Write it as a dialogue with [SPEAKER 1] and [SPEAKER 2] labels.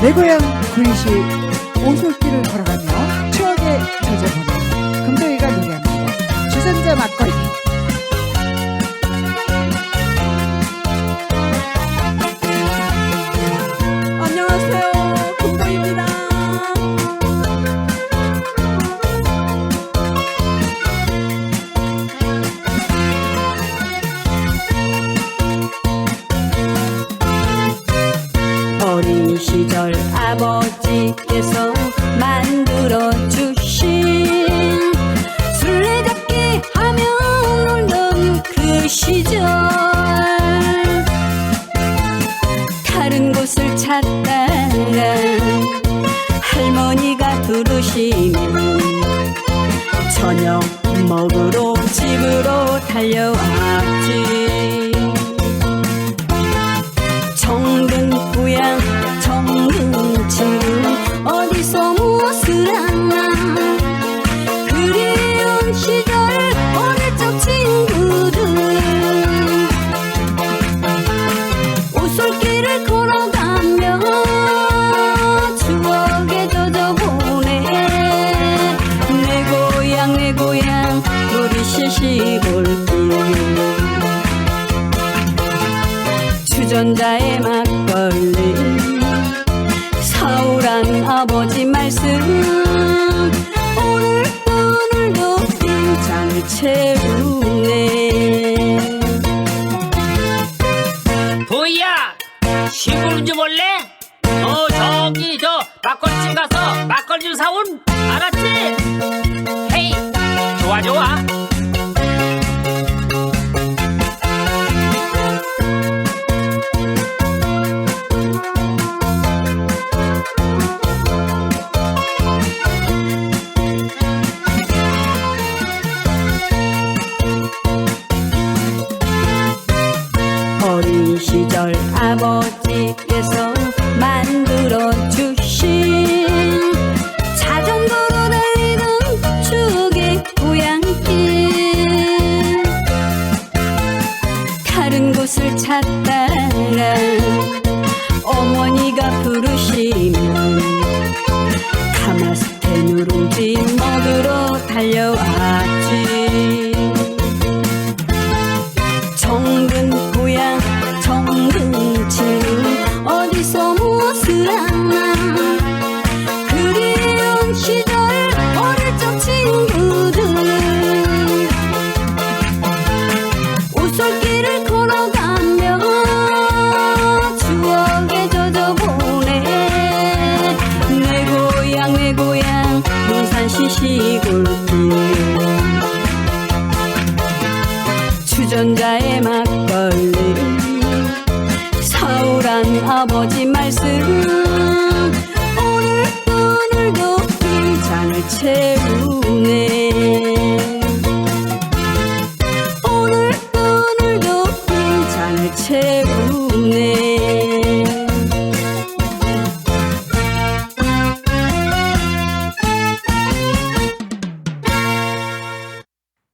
[SPEAKER 1] 내 고향 구리시 오솔길을 걸어가며
[SPEAKER 2] 시절 아버지께서 만들어 주신 술래잡기 하며 놀던 그 시절. 다른 곳을 찾다가 할머니가 부르시면 저녁 먹으러 집으로 달려왔지 우리 시골길 주전자의 막걸리 사울한 아버지 말씀. 오늘도 오늘도 빈장을 채우네.
[SPEAKER 3] 도희야 시골 좀 올래? 어 저기 저 막걸리 집 가서 막걸리 좀 사온
[SPEAKER 2] 시절 아버지께서 만들어 주신 자전거로 달리던 추억의 고향길. 다른 곳을 찾다가 어머니가 부르시 시골길 주전자의 막걸리. 사울한 아버지 말씀. 오늘 오늘도 이 잔을 채우네. 오늘 오늘도 이 잔을 채우네